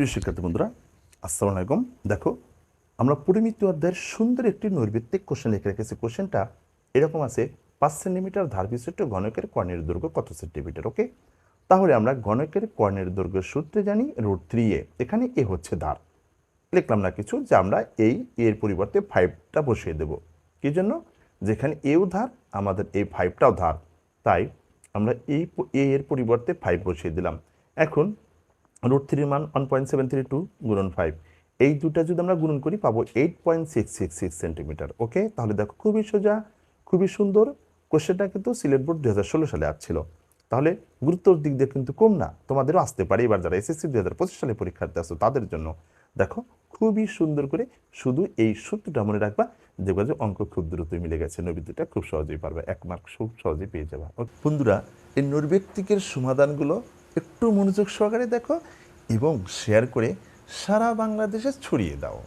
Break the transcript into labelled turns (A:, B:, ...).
A: প্রিয় শিক্ষার্থী বন্ধুরা, আসসালামু আলাইকুম। দেখো, আমরা পরিমিত অধ্যায়ের সুন্দর একটি নৈর্ভিত্তিক কোশ্চেন লিখে রেখেছি। কোশ্চেনটা এরকম আছে, পাঁচ সেন্টিমিটার ধার বিশিষ্ট ঘনকের কর্ণের দৈর্ঘ্য কত সেন্টিমিটার ওকে তাহলে আমরা ঘনকের কর্ণের দৈর্ঘ্য সূত্রে জানি রুট থ্রি এ এখানে এ হচ্ছে ধার। লিখলাম না কিছু, যে আমরা এই এর পরিবর্তে ফাইভটা বসিয়ে দেব। কি জন্য? যেখানে এও ধার, আমাদের এই ফাইভটাও ধার। তাই আমরা এই এ এর পরিবর্তে ফাইভ বসিয়ে দিলাম। এখন রুট থ্রির মান one point seven three two গুণন ফাইভ এই দুটা যদি আমরা গুণন করি, পাবো eight point six six six centimetre okay তাহলে দেখো খুবই সোজা, খুবই সুন্দর। কোশ্চেনটা কিন্তু সিলেট বোর্ড দু হাজার ষোলো সালে আসছিল। তাহলে গুরুত্বর দিক দিয়ে কিন্তু কম না, তোমাদেরও আসতে পারে। এবার যারা এসএসসি দু হাজার পঁচিশ সালে পরীক্ষার্থী আসো তাদের জন্য। দেখো খুবই সুন্দর করে শুধু এই সূত্রটা মনে রাখবা দেখবা যে অঙ্ক খুব দ্রুতই মিলে গেছে। নবীতিটা খুব সহজেই পারবে। এক মার্ক খুব সহজেই পেয়ে যাবা। বন্ধুরা, এই নৈর্ব্যক্তিকের সমাধানগুলো একটু মনোযোগ সহকারে দেখো এবং শেয়ার করে সারা বাংলাদেশে ছড়িয়ে দাও।